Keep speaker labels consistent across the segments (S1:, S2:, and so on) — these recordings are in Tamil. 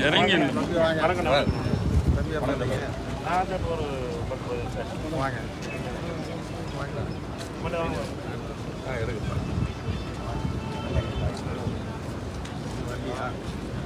S1: இறங்கி
S2: வாங்க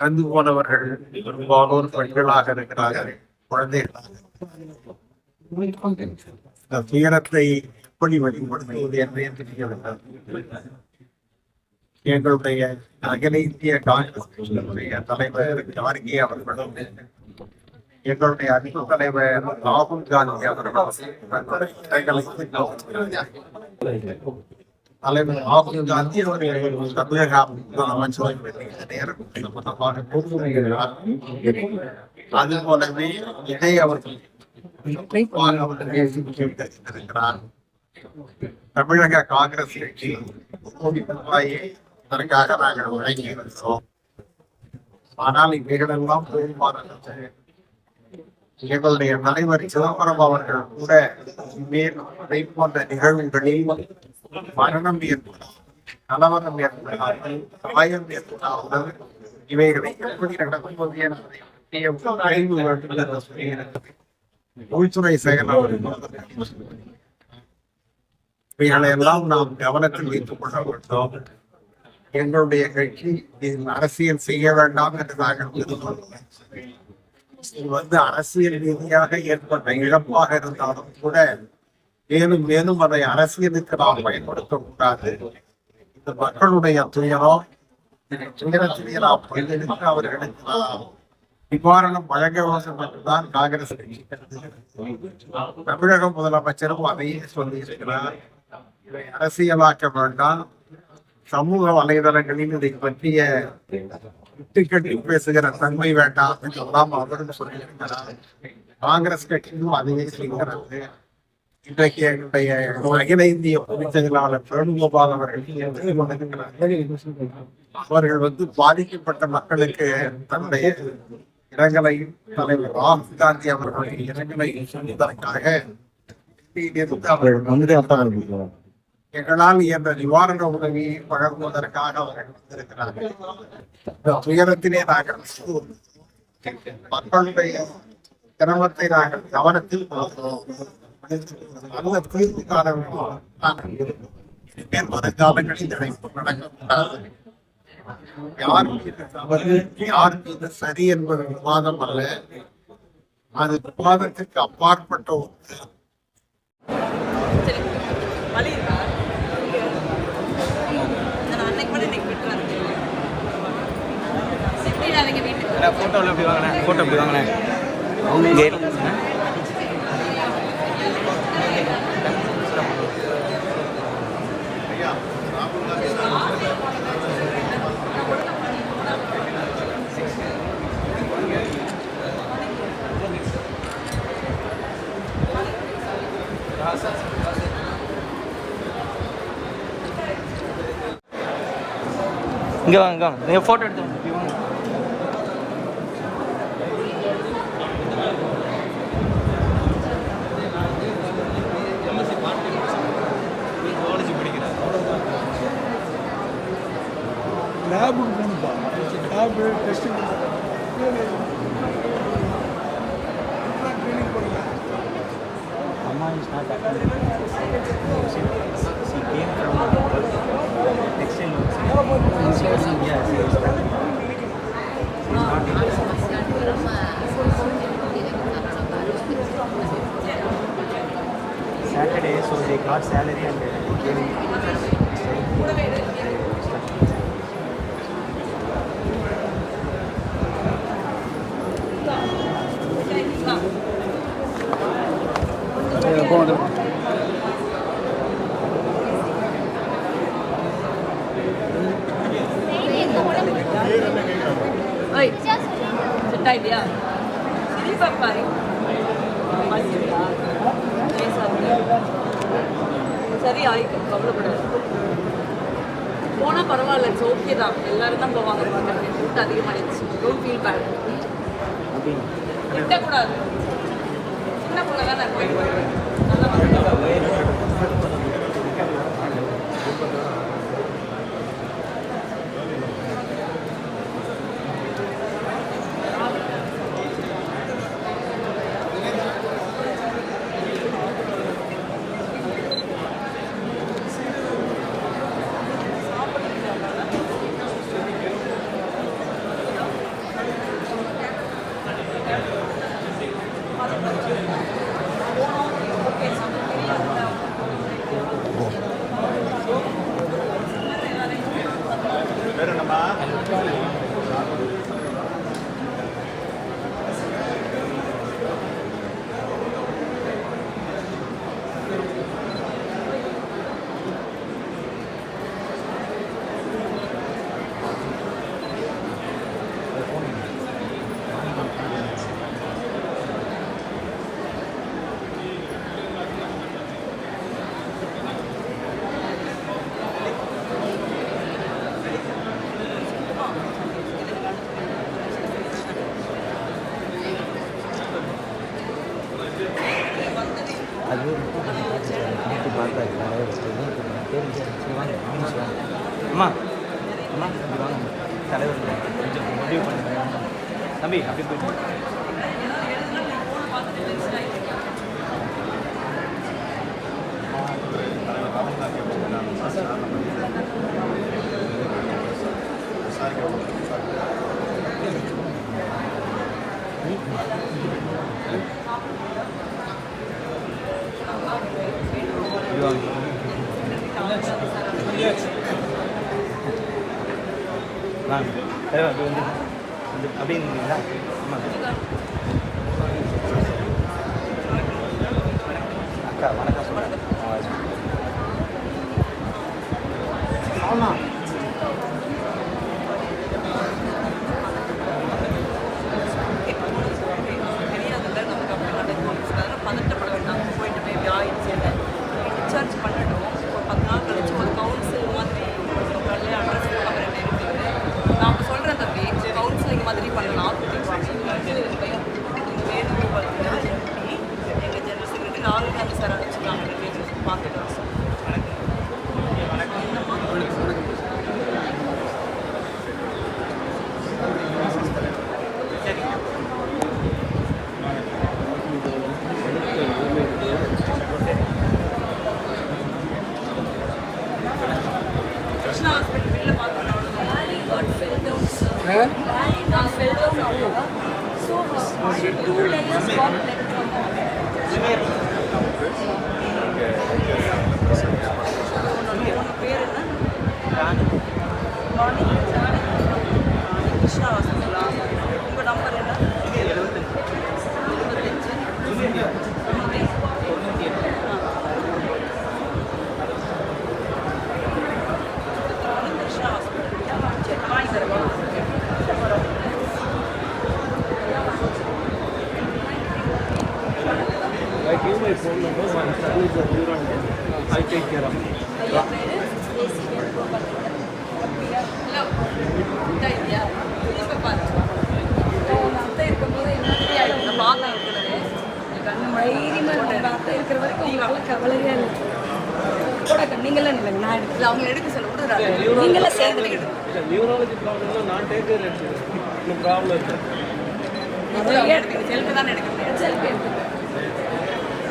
S2: கந்து போனவர்கள் பெரும்பாலோர் பெண்களாக இருக்கிறார்கள் குழந்தைகளாக இந்த துயரத்தை எப்படி வெளிப்படுத்துவது என்றே தெரியவில்லை எங்களுடைய அகில இந்திய காங்கிரஸ் கட்சியினுடைய தலைவர் கார்கே அவர்களும் எங்களுடைய அன்பு தலைவர் ராகுல் காந்தி அவர்களும் தங்களுடைய இரங்கலை தலைவர் ராகுல் காந்தி அவர்கள் தமிழக முதலமைச்சரை நேரமாக பொறுப்புகிறார் அது போலவே விஜய் அவர்கள் இருக்கிறார் தமிழக காங்கிரஸ் கட்சி கோடி ரூபாயை அதற்காக நாங்கள் வழங்கி இருக்கிறோம் ஆனால் இவைகளெல்லாம் பெரும்பாலான எங்களுடைய தலைவர் சிதம்பரம் அவர்கள் கூட மேல் அதை போன்ற நிகழ்வுகளில் மரணம் ஏற்படும் கலவரம் ஏற்படாமல் காயம் ஏற்படாமல் இவைகளை எப்படி நடக்கும்போது என்பதை உள்துறை செயலாளர் இவைகளை எல்லாம் நாம் கவனத்தில் வைத்துக் கொள்ள வேண்டும். எங்களுடைய கட்சி அரசியல் செய்ய வேண்டாம் என்று நாங்கள் இது வந்து அரசியல் ரீதியாக ஏற்பட்ட இழப்பாக இருந்தாலும் கூட மேலும் மேலும் அதை அரசியலுக்கு நாம் பயன்படுத்தக்கூடாது. இந்த மக்களுடைய துயரம் துயரத்திலே நாம் பங்கெடுத்து அவர்களுக்கு நாம் நிவாரணம் வழங்க வேண்டும் என்றுதான் காங்கிரஸ் கட்சி. தமிழக முதலமைச்சரும் அதையே சொல்லி இருக்கிறார் இதை அரசியலாக்க வேண்டாம். சமூக வலைதளங்களில் இதை பற்றிய இட்டுக்கட்டி பேசுகிற தன்மை வேண்டாம் என்றெல்லாம் அவரும் சொல்லியிருக்கிறார். காங்கிரஸ் கட்சியும் அதையே செய்கிறது. இன்றைக்கு என்னுடைய அகில இந்திய பொதுச் செயலாளர் வேணுகோபால் அவர்கள் அவர்கள் வந்து பாதிக்கப்பட்ட மக்களுக்கு தன்னுடைய இரங்கலையும் தலைவர் ராகுல் காந்தி அவர்களுடைய இரங்கலையும் சொல்வதற்காக அவர்கள் வந்து எங்களால் இயன்ற நிவாரண உதவியை வழங்குவதற்காக அவர்கள் வந்திருக்கிறார்கள். இந்த துயரத்திலே நாங்கள் மக்களுடைய சிரமத்தை நாங்கள் கவனத்தில் நல்ல தீர்வு காண வேண்டும் நாங்கள் வருங்காலங்களில் இதை நடக்கக்கூடாது. யார் மீது தவறு யார் மீது சரி என்பது விவாதம் அல்ல. அது விவாதத்திற்கு அப்பாற்பட்ட ஒன்று
S3: சரி வலி இருக்கா நான் அன்னைக்கு கூட இன்னைக்கு விட்டுறேன் வாங்கினேன்.
S4: ஃபோட்டோவில் எப்படி வாங்கினேன்? ஃபோட்டோ எப்படி வாங்கினேன்? இங்கே இங்கே வாங்க இங்கே வாங்க. நீங்கள் ஃபோட்டோ எடுத்து
S5: லேபுக்கு போகணும்ப்பா lab testing
S4: Amma is not acting. She, she came from textile works. Yes, yes. Saturday, so they got salary and
S6: they gave சரி ஆயிக்கும் கவலைப்படாது போனால் பரவாயில்ல இட்ஸ் ஓகே தான். எல்லாரும் தான் போவாங்க. பார்க்குறது கூட்டம் அதிகமாகிடுச்சு டோன்ட் ஃபீல் பேட் திட்டக்கூடாது சின்ன பிள்ளை தான் நான் போயிட்டு வருவேன் நல்லா Pero
S4: naman. அதுவே நேற்று பார்த்தா நிறைய வச்சுட்டு தெரிஞ்சு அம்மா அம்மா தலைவர் கொஞ்சம் முடிவு பண்ணுங்க தம்பி அப்படி போயிட்டு வாங்க. தலைவா அப்படி வந்து வணக்கம் ஆமாம் அக்கா வணக்கம் சொல்லுங்கள்
S6: ஆமாம்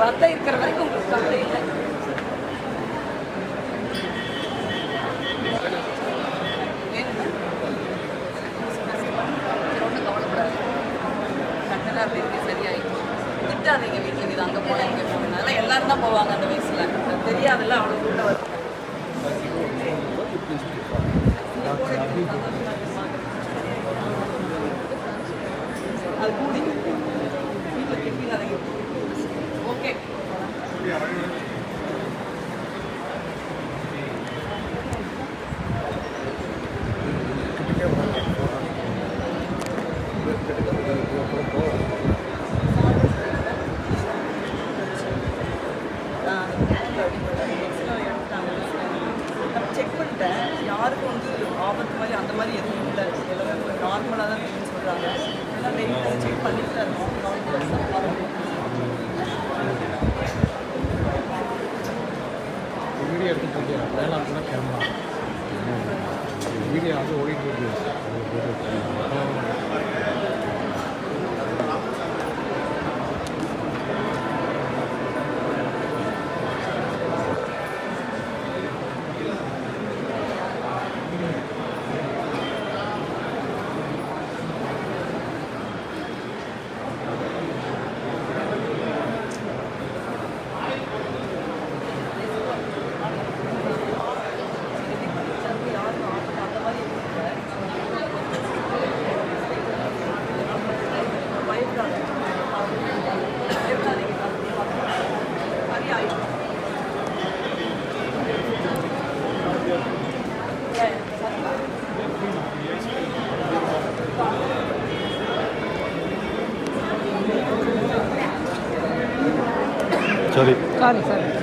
S6: பத்த
S7: இருக்கிற வரைக்கும் உங்களுக்கு கவலை இல்லை.
S6: சரியாயிடும் திட்டாதீங்க வீட்டில் இது அங்கே போனேன் இங்கே போனேன் அதெல்லாம் எல்லாரும் தான் போவாங்க.
S3: Opo. సారీ సారీ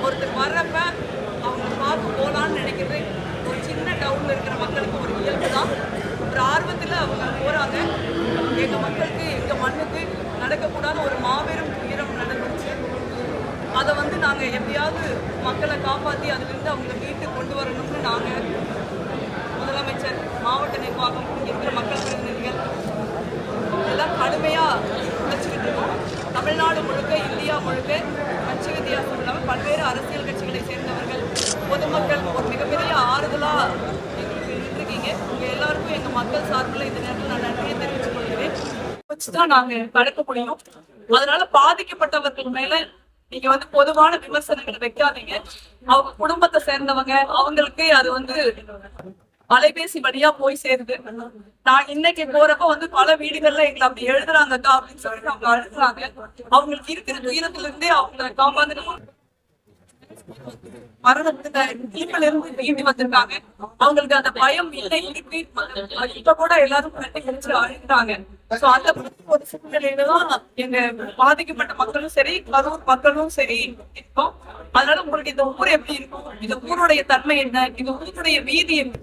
S3: ஒருத்தர் வர்றப்ப அவங்க பார்க்க போகலான்னு நினைக்கிறது ஒரு சின்ன டவுனில் இருக்கிற மக்களுக்கு ஒரு இயல்பு தான். ஒரு ஆர்வத்தில் அவங்க போகிறாங்க எங்கள் மக்களுக்கு எங்கள் மண்ணுக்கு நடக்கக்கூடாத ஒரு மாபெரும் துயரம் நடந்துச்சு அதை வந்து நாங்கள் எப்படியாவது மக்களை காப்பாற்றி அதுலேருந்து அவங்கள வீட்டு கொண்டு வரணும்னு நாங்கள் முதலமைச்சர் மாவட்ட நிர்வாகம் இருக்கிற மக்கள் பிரதிநிதிகள் எல்லாம் கடுமையாக உழைச்சிக்கிட்டு இருக்கோம். தமிழ்நாடு முழுக்க இந்தியா முழுக்க எங்களுக்கு இருந்திருக்கீங்க எல்லாருக்கும் எங்க மக்கள் சார்பில் இந்த நேரத்தில் நான் நன்றியை தெரிவித்துக் கொள்கிறேன். நாங்க கடக்க முடியும். அதனால பாதிக்கப்பட்டவர்கள் மேல நீங்க வந்து பொதுவான விமர்சனங்களை வைக்காதீங்க. அவங்க குடும்பத்தை சேர்ந்தவங்க அவங்களுக்கு அது வந்து அலைபேசி வழியா போய் சேருது. நான் இன்னைக்கு போறப்ப வந்து பல வீடுகள்ல எங்களை அப்படி எழுதுறாங்கக்கா அப்படின்னு சொல்லிட்டு அவங்க அழுகுறாங்க. அவங்களுக்கு இருக்கிற துயரத்துல இருந்தே அவங்களை காப்பாந்துட்டு மரணத்துல தீப்பில இருந்து மீண்டு வந்திருக்காங்க. அவங்களுக்கு அந்த பயம் இல்லை. இப்ப கூட எல்லாரும் கட்டி கழிச்சு அழுகிறாங்க சோ அந்த ஒரு சூழ்நிலையில தான் எங்க பாதிக்கப்பட்ட மக்களும் சரி கரூர் மக்களும் சரி இருக்கோம் அதனால உங்களுக்கு இந்த ஊர் எப்படி இருக்கும்? இந்த ஊருடைய தன்மை என்ன? இந்த ஊருடைய வீதி என்ன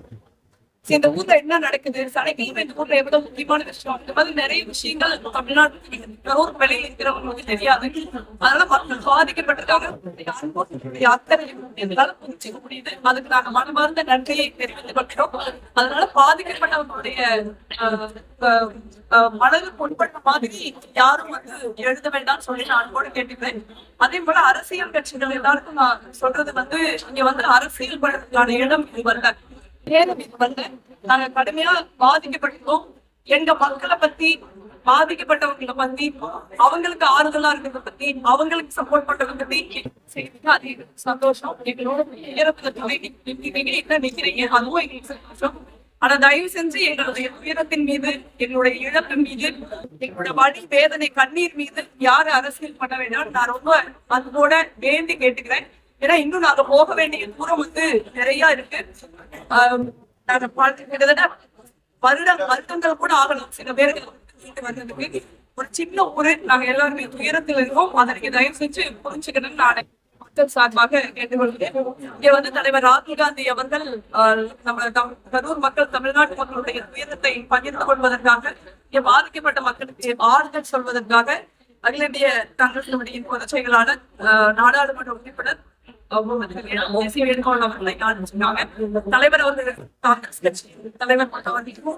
S3: சரி, இந்த ஊர்ல என்ன நடக்குது? சனிக்கிழமை இந்த ஊர்ல எவ்வளவு முக்கியமான விஷயம்? இந்த மாதிரி நிறைய விஷயங்கள் தமிழ்நாட்டு கரூர் வெளியில இருக்கிறவங்களுக்கு தெரியாது. அதனால மக்கள் பாதிக்கப்பட்டிருக்காங்க. உங்களுடைய எங்களால புரிஞ்சுக்க முடியுது. அதுக்கு நாங்க மனமார்ந்த நன்றியை தெரிவித்துக் கொள்கிறோம். அதனால பாதிக்கப்பட்டவங்களுடைய ஆஹ், ஆஹ், மனது புண்பட்ட மாதிரி யாரும் வந்து எழுத வேண்டாம்னு சொல்லி நான் அன்போடு கேட்டுக்கிறேன். அதே போல அரசியல் கட்சிகள் எல்லாருக்கும் நான் சொல்றது வந்து இங்க வந்து அரசியல் படத்துக்கான இடம் வரல நேரம் இது நாங்க கடுமையா பாதிக்கப்பட்டிருக்கோம். எங்க மக்களை பத்தி பாதிக்கப்பட்டவங்களை பத்தி அவங்களுக்கு ஆறுதலா இருக்கிறத பத்தி அவங்களுக்கு சப்போர்ட் பண்றத பத்தி செய்திக்கு சந்தோஷம். எங்களோட உயரத்துல நிக்கிறீங்க என்ன நிக்கிறீங்க அதுவும் எங்களுக்கு சந்தோஷம். ஆனா தயவு செஞ்சு எங்களுடைய உயரத்தின் மீது எங்களுடைய இழப்பு மீது எங்களுடைய வழி வேதனை கண்ணீர் மீது யாரு அரசியல் பண்ண வேண்டாம். நான் ரொம்ப அன்போட வேண்டி கேட்டுக்கிறேன். ஏன்னா இன்னும் நாங்க போக வேண்டிய தூரம் வந்து நிறைய இருக்கு. நாங்க கிட்டத்தட்ட வருடம் வருடங்கள் கூட ஆகலாம். சில பேருக்கு வந்ததுக்கு ஒரு சின்ன ஊரு நாங்க எல்லாருமே துயரத்தில் இருக்கோம். அதற்கு தயவு செஞ்சு புரிஞ்சுக்கணும்னு நான் மக்கள் சார்பாக கேட்டுக்கொள்கிறேன். இங்க வந்து தலைவர் ராகுல் காந்தி அவர்கள் ஆஹ், நம்ம கரூர் மக்கள் தமிழ்நாட்டு மக்களுடைய உயரத்தை பகிர்ந்து கொள்வதற்காக பாதிக்கப்பட்ட மக்களுக்கு ஆறுதல் சொல்வதற்காக அகில இந்திய காங்கிரஸ் கமிட்டியின் பொதுச் செயலாளர் நாடாளுமன்ற உறுப்பினர் தலைவர் அவர்கள் தலைவர்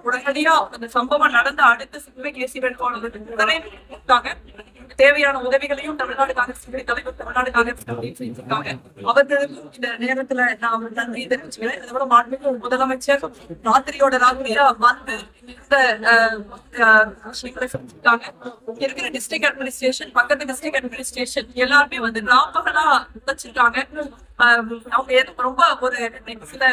S3: உடனடியா அந்த சம்பவம் நடந்த அடுத்த சிறுவை கே வந்து தேவையான உதவிகளையும் தமிழ்நாடு காங்கிரஸ் தலைவர் தமிழ்நாடு காங்கிரஸ் கமிட்டி செஞ்சிருக்காங்க இந்த நேரத்துல நான் நன்றி தெரிவிச்சுக்கிறேன் இதோட மாண்புமிகு முதலமைச்சர் ராத்திரியோட ராத்திரியா வந்து இந்த இருக்கிற டிஸ்ட்ரிக்ட் அட்மினிஸ்ட்ரேஷன் பக்கத்து டிஸ்ட்ரிக்ட் அட்மினிஸ்ட்ரேஷன் எல்லாருமே வந்து ராப்பகலா வச்சிருக்காங்க. அவங்க எதுவும் ரொம்ப ஒரு சில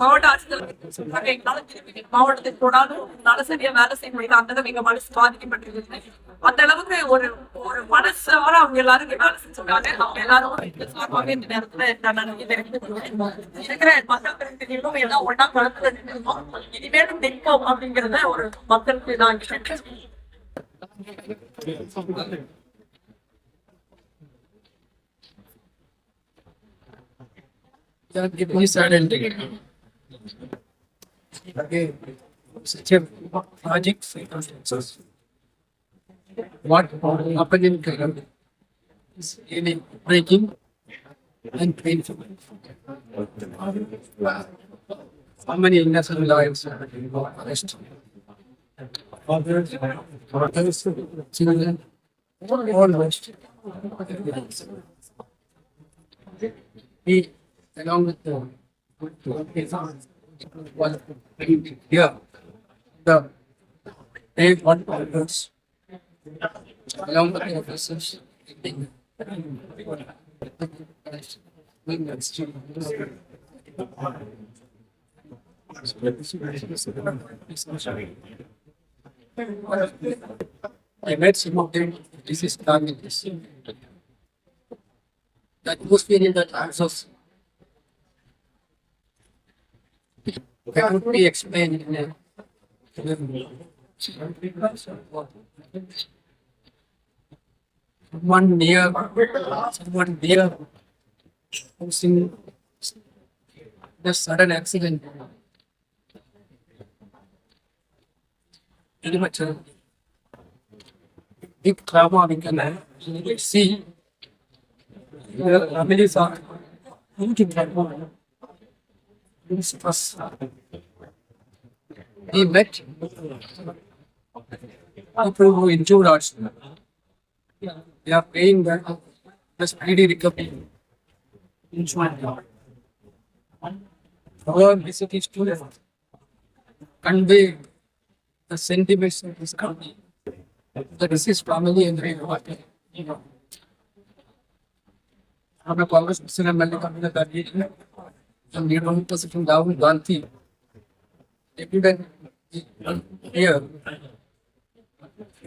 S3: மாவட்ட ஆட்சிகள் சொல்றாங்க எங்களால திருப்பி மாவட்டத்துக்கு போனாலும் எங்களால சரியா வேலை செய்ய முடியல அந்த எங்க மனசு பாதிக்கப்பட்டிருக்கு அந்த அளவுக்கு ஒரு ஒரு மனசார அவங்க எல்லாரும் இங்க வேலை செஞ்சிருக்காங்க அவங்க எல்லாரும் எங்க சார்பாக இந்த நேரத்துல நான் நன்றி தெரிவித்துக் கொள்கிறேன். இருக்கிற மக்கள் பிரதிநிதிகளும் எல்லாம் ஒன்னா கலந்து நிற்கணும் இனிமேலும் நிற்போம் அப்படிங்கறத ஒரு மக்களுக்கு நான் கேட்டேன்
S5: that give me certainty. Okay, such a tragic circumstances. What happened in Kerala is really breaking and painful. How many innocent lives been lost? Fathers, fathers, children, all lost. He, along with the, was here, the, want orders, along with the officers. I met some of them, this is this. The atmosphere in that house of cannot be explained in a someone near, someone near, causing the sudden accident. Pretty much uh, a big trauma we can. See the families are thinking that one. This was, uh, we met approval in two hours. They are paying back the speedy recovery in one hour. Our message is to convey the sentiments of this country, the deceased family and everybody. हमें कांग्रेस से एमएलए का मैंने दागी जो लीडर हूँ तो सिर्फ़ Rahul Gandhi everyone here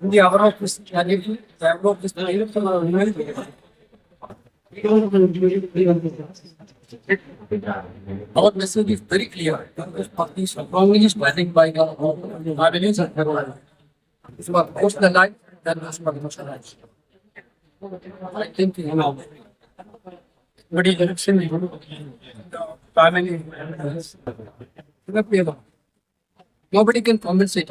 S5: of this strategy, the hour of this Our message is very clear. This party is strongly standing by the values and values. It's about personal life, then it's about emotional life. I think, you know, what is election, the family, nobody can compensate.